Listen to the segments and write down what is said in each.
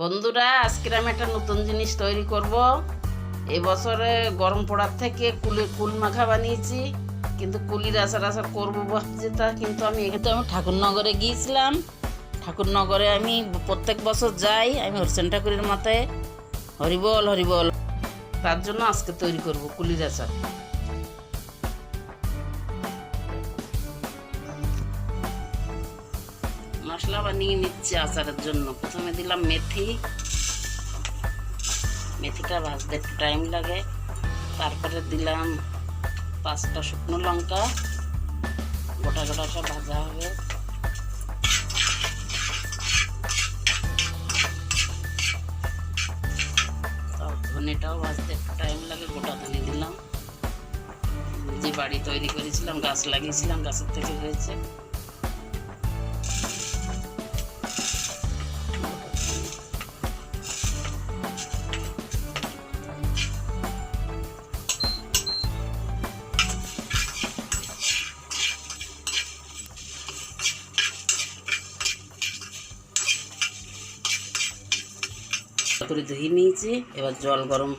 বন্ধুরা আজকে আমি একটা নতুন জিনিস তৈরি করব। এবছরে গরম পড়ার থেকে কুলের কুল মাখা বানিয়েছি, কিন্তু কুলির আচার আচার করব ভাবছি তা, কিন্তু আমি এখানে আমি ঠাকুরনগরে গিয়েছিলাম। ঠাকুরনগরে আমি প্রত্যেক বছর যাই, আমি হরসেন ঠাকুরের মাথায়, হরিবল হরিবল। তার জন্য আজকে তৈরি করব কুলির আচার। মশলা বানিয়ে নিচ্ছি আচারের জন্য। প্রথমে দিলাম মেথি। মেথিটা ভাজতে একটু টাইম লাগে। তারপরে দিলাম পাঁচটা শুকনো লঙ্কা। গোটা গোটা সব ভাজা হবে। ধনেটাও ভাজতে একটু টাইম লাগে, গোটা ধনে দিলাম। যে বাড়ি তৈরি করেছিলাম, গাছ লাগিয়েছিলাম, গাছের থেকে হয়েছে। করে ধুয়ে নিয়েছি। এবার জল গরম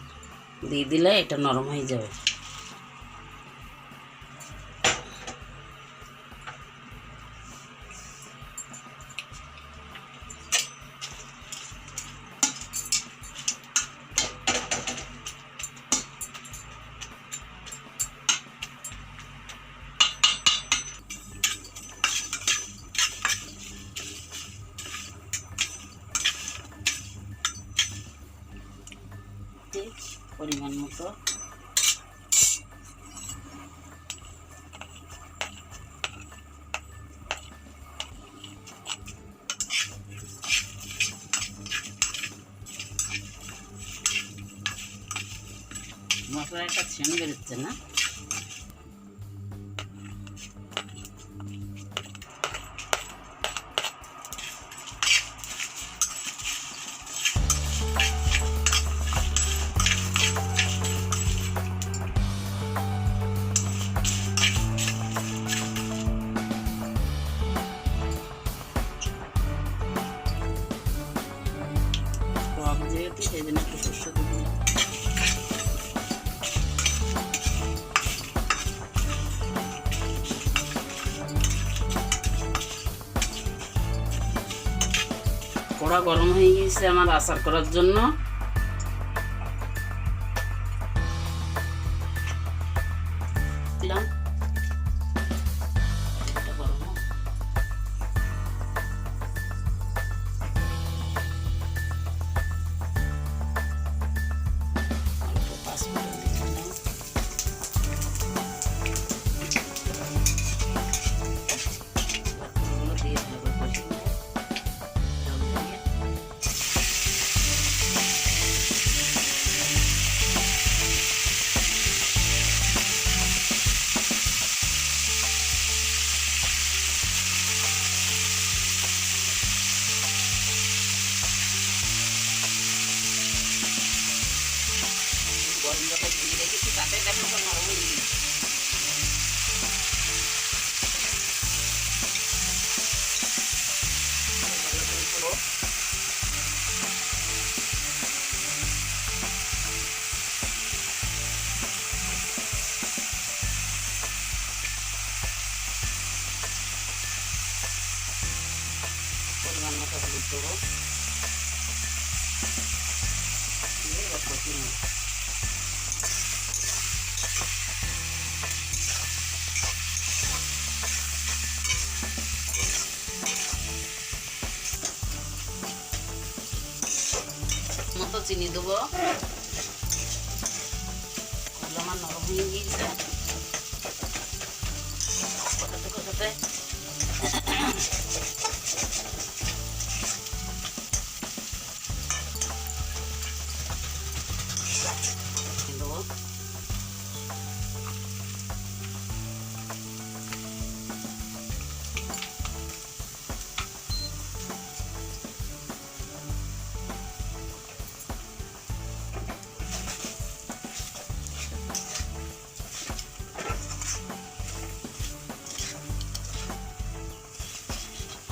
দিয়ে দিলে এটা নরম হয়ে যাবে। পরিমাণ মতো। মশলাটা ছেন বেরোচ্ছে না? যেহেতু সেই জন্য একটু শস্য কড়া গরম হয়ে গিয়েছে আমার আচার করার জন্য। গরম জলে দিয়ে রেখেছি তাতে দেখো সব নরম হয়ে গেছে। ভালো করে করো। পরিমাণ মতো হলুদ দেবো দিয়ে এবার কষিয়ে নেব। মতো চিনি দেবো। আমার নরম হয়ে গিয়েছে কষাতে কষাতে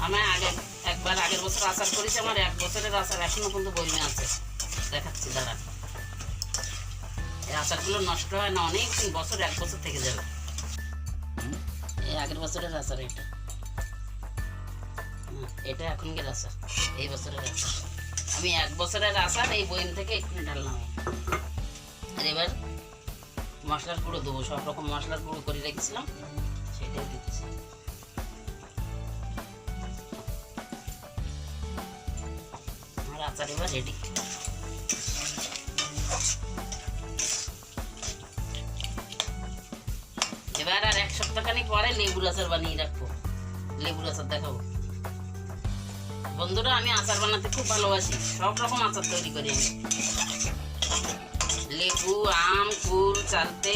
আমি আগে এক একবার আগের বছর আচার করেছি, আমার এক বছরের আচার এখনও পর্যন্ত বইমে আছে। দেখাচ্ছি, দাঁড়ান। এই আচারগুলো নষ্ট হয় না অনেক বছর, এক বছর থেকে যাবে। এই আগের বছরের আচার এটা। এটা এখনকার আচার, এই বছরের আচার। আমি এক বছরের আচার এই বইম থেকে একটু ঢাললাম। আর এবার মশলার গুঁড়ো দেবো, সব রকম মশলার গুঁড়ো করে রেখেছিলাম, সেটাই দিচ্ছি। আচার এবার রেডি এবার আর এক সপ্তাহখানি পরে লেবুর আচার বানিয়ে রাখব। লেবুর আচার দেখাবো। বন্ধুরা, আমি আচার বানাতে খুব ভালোবাসি। সব রকম আচার তৈরি করি আমি। লেবু, আম, কুল, চালতে,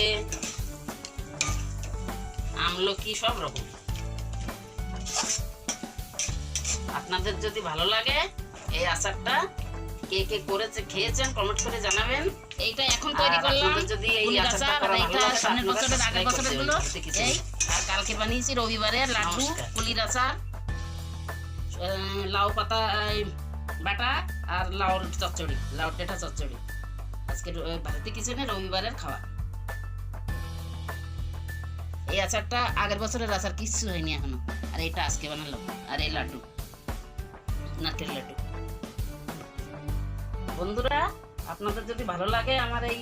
আমলকি, সব রকম। আপনাদের যদি ভালো লাগে এই আচারটা কে কে করেছে খেয়েছেন কমেন্ট করে জানাবেন। এইটা এখন তৈরি করলাম। যদি এই আচারটা এইটা সামনের বছরের আগের বছরেরগুলো এই আর কালকে বানিয়েছি রবিবারে লাড্ডু। কুলির আচার লাউ পাতা বাটা আর লাউর চচ্চড়ি লাউ টেটা চচ্চড়ি। আজকে র- ভারতী কিচেনে রবিবারের খাওয়া এই আচারটা আগের বছরের আচার কিচ্ছু হয়নি এখনও। আর এটা আজকে বানালাম আর এই লাড্ডু নারকেল লাড্ডু। বন্ধুরা, আপনাদের যদি ভালো লাগে আমার এই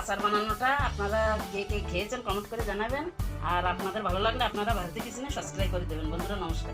আচার বানানোটা, আপনারা কে কে খেয়েছেন কমেন্ট করে জানাবেন। আর আপনাদের ভালো লাগলে আপনারা ভারতী কিচেনে সাবস্ক্রাইব করে দেবেন। বন্ধুরা, নমস্কার।